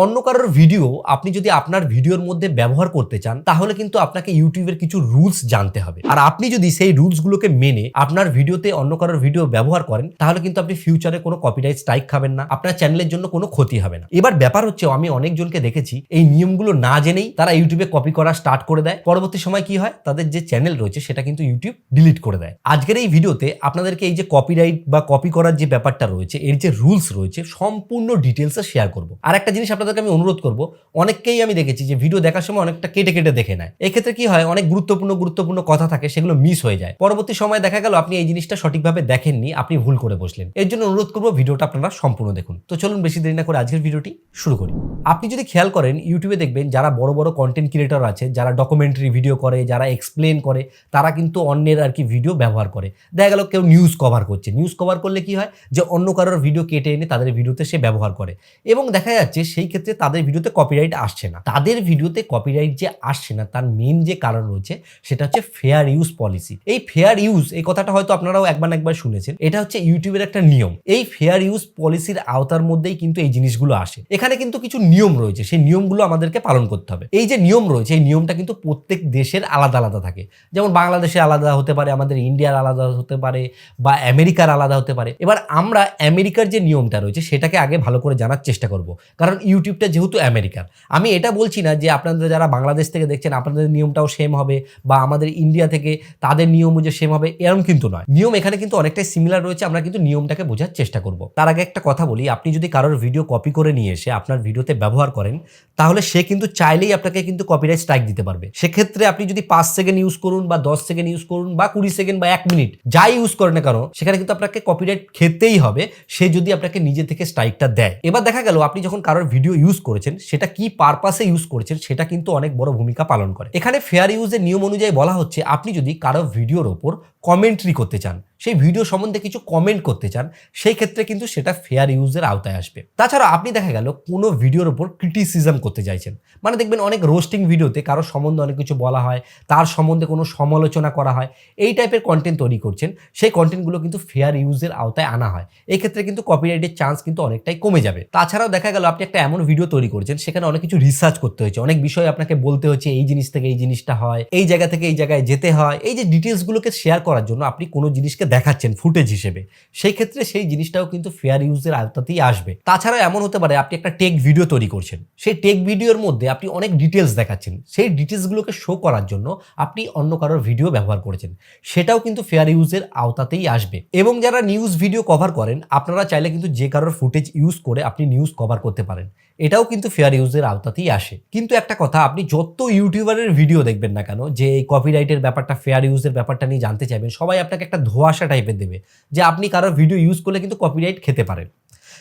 অন্য কারোর ভিডিও আপনি যদি আপনার ভিডিওর মধ্যে ব্যবহার করতে চান, তাহলে কিন্তু আপনাকে ইউটিউবের কিছু রুলস জানতে হবে। আর আপনি যদি সেই রুলসগুলোকে মেনে আপনার ভিডিওতে অন্য কারোর ভিডিও ব্যবহার করেন, তাহলে কিন্তু আপনি ফিউচারে কোনো কপিরাইট স্ট্রাইক খাবেন না, আপনার চ্যানেলের জন্য কোনো ক্ষতি হবে না। এবার ব্যাপার হচ্ছে, আমি অনেকজনকে দেখেছি, এই নিয়মগুলো না জেনেই তারা ইউটিউবে কপি করা স্টার্ট করে দেয়। পরবর্তী সময় কি হয়? তাদের যে চ্যানেল রয়েছে, সেটা কিন্তু ইউটিউব ডিলিট করে দেয়। আজকের এই ভিডিওতে আপনাদেরকে এই যে কপিরাইট বা কপি করার যে ব্যাপারটা রয়েছে, এর যে রুলস রয়েছে, সম্পূর্ণ ডিটেলসে শেয়ার করব। আর একটা জিনিস আপনাদেরকে আমি অনুরোধ করব, অনেককেই আমি দেখেছি যে ভিডিও দেখার সময় অনেকটা কেটে কেটে দেখে নেয়। এক্ষেত্রে কি হয়, অনেক গুরুত্বপূর্ণ গুরুত্বপূর্ণ কথা থাকে, সেগুলো মিস হয়ে যায়। পরবর্তী সময় দেখা গেল আপনি এই জিনিসটা সঠিকভাবে দেখেননি, আপনি ভুল করে বসলেন। এর জন্য অনুরোধ করব ভিডিওটা আপনারা সম্পূর্ণ দেখুন। তো চলুন বেশি দেরি না করে আজকের ভিডিওটি শুরু করি। আপনি যদি খেয়াল করেন ইউটিউবে দেখবেন যারা বড় বড় কন্টেন্ট ক্রিয়েটর আছে, যারা ডকুমেন্টারি ভিডিও করে, যারা এক্সপ্লেন করে, তারা কিন্তু অন্যের আর কি ভিডিও ব্যবহার করে। দেখা গেল কেউ নিউজ কভার করছে। নিউজ কভার করলে কি হয়? যে অন্য কারোর ভিডিও কেটে এনে তাদের ভিডিওতে সে ব্যবহার করে। এবং দেখা যাচ্ছে সেই ক্ষেত্রে তাদের ভিডিওতে কপিরাইট আসছে না। তাদের ভিডিওতে কপিরাইট যে আসছে না, তার মেন যে কারণ রয়েছে, সেটা হচ্ছে ফেয়ার ইউজ পলিসি এই ফেয়ার ইউজ এই কথাটা হয়তো আপনারাও একবার একবার শুনেছেন। এটা হচ্ছে ইউটিউবের একটা নিয়ম। এই ফেয়ার ইউজ পলিসির আওতার মধ্যেই কিন্তু এই জিনিসগুলো আসে। এখানে কিন্তু কিছু নিয়ম রয়েছে, সেই নিয়মগুলো আমাদেরকে পালন করতে হবে। এই যে নিয়ম রয়েছে, এই নিয়মটা কিন্তু প্রত্যেক দেশের আলাদা আলাদা থাকে। যেমন বাংলাদেশে আলাদা হতে পারে, আমাদের ইন্ডিয়ার আলাদা হতে পারে, বা আমেরিকার আলাদা হতে পারে। এবার আমরা আমেরিকার যে নিয়মটা রয়েছে, সেটাকে আগে ভালো করে জানার চেষ্টা করব। কারণ ইউটিউবটা যেহেতু আমেরিকার আমি এটা বলছি না যে আপনাদের যারা বাংলাদেশ থেকে দেখছেন, আপনাদের নিয়মটাও সেম হবে বা আমাদের ইন্ডিয়া থেকে তাদের নিয়মও যে সেম হবে এরকম কিন্তু নয়। নিয়ম এখানে কিন্তু অনেকটাই সিমিলার রয়েছে, আমরা কিন্তু নিয়মটাকে বোঝার চেষ্টা করব। তার আগে একটা কথা বলি, আপনি যদি কারোর ভিডিও কপি করে নিয়ে এসে আপনার ভিডিওতে ব্যবহার করেন, তাহলে সে কিন্তু চাইলেই আপনাকে কিন্তু কপিরাইট স্ট্রাইক দিতে পারবে। সেক্ষেত্রে আপনি যদি পাঁচ সেকেন্ড ইউজ করুন বা দশ সেকেন্ড ইউজ করুন বা কুড়ি সেকেন্ড বা এক মিনিট যাই ইউজ করেন না কেন, সেখানে কিন্তু আপনাকে কপিরাইট খেতেই হবে। সে যদি আপনাকে নিজে থেকে স্ট্রাইকটা দেয়। এবার দেখা গেল, আপনি যখন কারোর ভিডিও ইউজ করেছেন, সেটা কি পারপাসে ইউজ করেছেন, সেটা কিন্তু অনেক বড় ভূমিকা পালন করে। এখানে ফেয়ার ইউজের নিয়ম অনুযায়ী বলা হচ্ছে, আপনি যদি কারও ভিডিওর ওপর কমেন্ট্রি করতে চান সেই ভিডিও সম্বন্ধে কিছু কমেন্ট করতে চান, সেই ক্ষেত্রে কিন্তু সেটা ফেয়ার ইউজের আওতায় আসবে। তাছাড়া আপনি দেখা গেল কোনো ভিডিওর ওপর ক্রিটিসিজম করতে চাইছেন। মানে দেখবেন অনেক রোস্টিং ভিডিওতে কারও সম্বন্ধে অনেক কিছু বলা হয়, তার সম্বন্ধে কোনো সমালোচনা করা হয়, এই টাইপের কন্টেন্ট তৈরি করছেন, সেই কন্টেন্টগুলো কিন্তু ফেয়ার ইউজের আওতায় আনা হয়। এই ক্ষেত্রে কিন্তু কপিরাইটের চান্স কিন্তু অনেকটাই কমে যাবে। তাছাড়াও দেখা গেল আপনি একটা এমন ভিডিও তৈরি করেছেন, সেখানে অনেক কিছু রিসার্চ করতে হয়েছে, অনেক বিষয় আপনাকে বলতে হচ্ছে এই জিনিস থেকে এই জিনিসটা হয়, এই জায়গা থেকে এই জায়গায় যেতে হয়, এই যে ডিটেলসগুলোকে শেয়ার করার জন্য আপনি কোনো জিনিসকে দেখাচ্ছেন ফুটেজ হিসেবে। সেই ক্ষেত্রে সেই জিনিসটাও কিন্তু ফেয়ার ইউজের আওতাতেই আসবে। তাছাড়া এমন হতে পারে, আপনি একটা টেক ভিডিও তৈরি করছেন। সেই টেক ভিডিওর মধ্যে আপনি অনেক ডিটেলস দেখাচ্ছেন। সেই ডিটেলসগুলোকে শো করার জন্য আপনি অন্য কারোর ভিডিও ব্যবহার করেছেন। সেটাও কিন্তু ফেয়ার ইউজের আওতাতেই আসবে। এবং যারা নিউজ ভিডিও কভার করেন, আপনারা চাইলে কিন্তু যে কারোর ফুটেজ ইউজ করে আপনি নিউজ কভার করতে পারেন। এটাও কিন্তু ফেয়ার ইউজের আওতাতেই আসে। কিন্তু একটা কথা, আপনি যত ইউটিউবারের ভিডিও দেখবেন না কেন, যে এই কপিরাইটের ব্যাপারটা ফেয়ার ইউজের ব্যাপারটা নিয়ে জানতে চাইবেন, সবাই আপনাকে একটা ধোয়াশা টাইপের দেবে, যে আপনি কারোর ভিডিও ইউজ করলে কিন্তু কপিরাইট খেতে পারেন।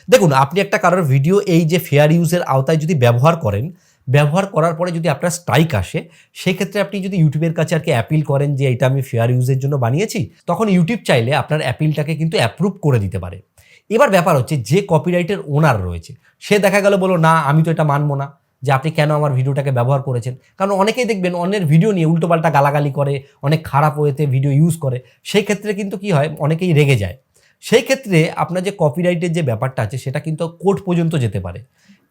দেখুন, আপনি একটা কারোর ভিডিও এই যে ফেয়ার ইউজের আওতায় যদি ব্যবহার করেন, ব্যবহার করার পরে যদি আপনার স্ট্রাইক আসে, সেক্ষেত্রে আপনি যদি ইউটিউবের কাছে আর কি অ্যাপিল করেন যে এটা আমি ফেয়ার ইউজের জন্য বানিয়েছি, তখন ইউটিউব চাইলে আপনার অ্যাপিলটাকে কিন্তু অ্যাপ্রুভ করে দিতে পারে। এবার ব্যাপার হচ্ছে, যে কপিরাইটের ওনার রয়েছে, সে দেখা গেল বলো না, আমি তো এটা মানবো না। যে আপনি কেন আমার ভিডিওটাকে ব্যবহার করেছেন? কারণ অনেকেই দেখবেন অন্যের ভিডিও নিয়ে উল্টোপাল্টা গালাগালি করে, অনেক খারাপ হয়েতে ভিডিও ইউজ করে। সেই ক্ষেত্রে কিন্তু কি হয়? অনেকেই রেগে যায়। সেই ক্ষেত্রে আপনার যে কপিরাইটের যে ব্যাপারটা আছে, সেটা কিন্তু কোর্ট পর্যন্ত যেতে পারে।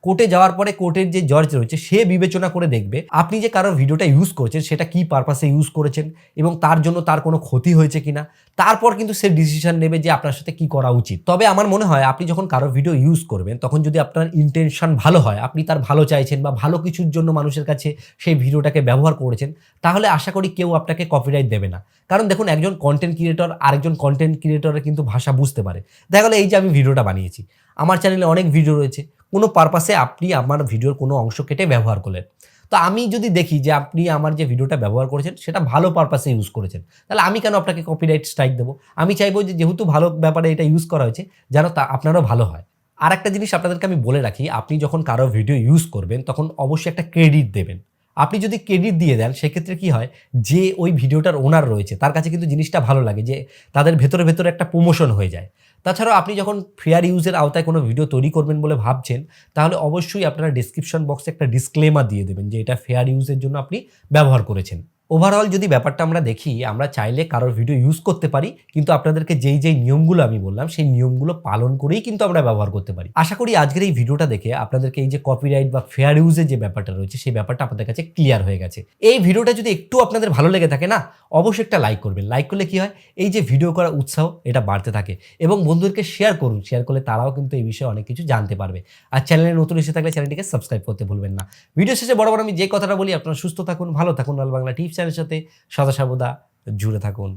কোর্টে যাওয়ার পরে কোর্টের যে জজ রয়েছে, সে বিবেচনা করে দেখবে আপনি যে কারোর ভিডিওটা ইউজ করেছেন, সেটা কি পারপাসে ইউজ করেছেন এবং তার জন্য তার কোনো ক্ষতি হয়েছে কিনা, তারপর কিন্তু সে ডিসিশন নেবে যে আপনার সাথে কি করা উচিত। তবে আমার মনে হয় আপনি যখন কারও ভিডিও ইউজ করবেন, তখন যদি আপনার ইন্টেনশন ভালো হয়, আপনি তার ভালো চাইছেন বা ভালো কিছুর জন্য মানুষের কাছে সেই ভিডিওটাকে ব্যবহার করেছেন, তাহলে আশা করি কেউ আপনাকে কপিরাইট দেবে না। কারণ দেখুন, একজন কন্টেন্ট ক্রিয়েটর আরেকজন কন্টেন্ট ক্রিয়েটরের কিন্তু ভাষা বুঝতে পারে। দেখা গেলো এই যে আমি ভিডিওটা বানিয়েছি। আমার চ্যানেলে অনেক ভিডিও রয়েছে। কোনো পারপাসে আপনি আমার ভিডিওর কোনো অংশ কেটে ব্যবহার করলেন। তো আমি যদি দেখি যে আপনি আমার যে ভিডিওটা ব্যবহার করেছেন, সেটা ভালো পারপাসে ইউজ করেছেন, তাহলে আমি কেন আপনাকে কপিরাইট স্ট্রাইক দেবো? আমি চাইব যে যেহেতু ভালো ব্যাপারে এটা ইউজ করা হয়েছে, যেন তা আপনারও ভালো হয়। আর একটা জিনিস আপনাদেরকে আমি বলে রাখি, আপনি যখন কারও ভিডিও ইউজ করবেন, তখন অবশ্যই একটা ক্রেডিট দেবেন। আপনি যদি ক্রেডিট দিয়ে দেন, সেক্ষেত্রে কি হয়? যে ওই ভিডিওটার ওনার রয়েছে, তার কাছে কিন্তু জিনিসটা ভালো লাগে যে তাদের ভেতরে ভেতরে একটা প্রমোশন হয়ে যায়। তাছাড়াও আপনি যখন ফেয়ার ইউজের আওতায় কোনো ভিডিও তৈরি করবেন বলে ভাবছেন, তাহলে অবশ্যই আপনারা ডিসক্রিপশন বক্সে একটা ডিসক্লেমার দিয়ে দেবেন যে এটা ফেয়ার ইউজের জন্য আপনি ব্যবহার করেছেন। ওভারঅল যদি ব্যাপারটা আমরা দেখি, আমরা চাইলে কারোর ভিডিও ইউজ করতে পারি, কিন্তু আপনাদেরকে যেই যেই নিয়মগুলো আমি বললাম, সেই নিয়মগুলো পালন করেই কিন্তু আমরা ব্যবহার করতে পারি। আশা করি আজকের এই ভিডিওটা দেখে আপনাদেরকে এই যে কপিরাইট বা ফেয়ার ইউজের যে ব্যাপারটা রয়েছে, সেই ব্যাপারটা আপনাদের কাছে ক্লিয়ার হয়ে গেছে। এই ভিডিওটা যদি একটু আপনাদের ভালো লেগে থাকে না, অবশ্যই একটা লাইক করবেন। লাইক করলে কি হয়? এই যে ভিডিও করার উৎসাহ, এটা বাড়তে থাকে। এবং বন্ধুদেরকে শেয়ার করুন শেয়ার করলে তারাও কিন্তু এই বিষয়ে অনেক কিছু জানতে পারবে। আর চ্যানেলে নতুন এসে থাকলে চ্যানেলটিকে সাবস্ক্রাইব করতে ভুলবেন না। ভিডিও শেষে বড় বড় আমি যে কথাটা বলি, আপনারা সুস্থ থাকুন, ভালো থাকুন লাল বাংলা টিপস চ্যানেলের সাথে সদা জুড়ে থাকুন।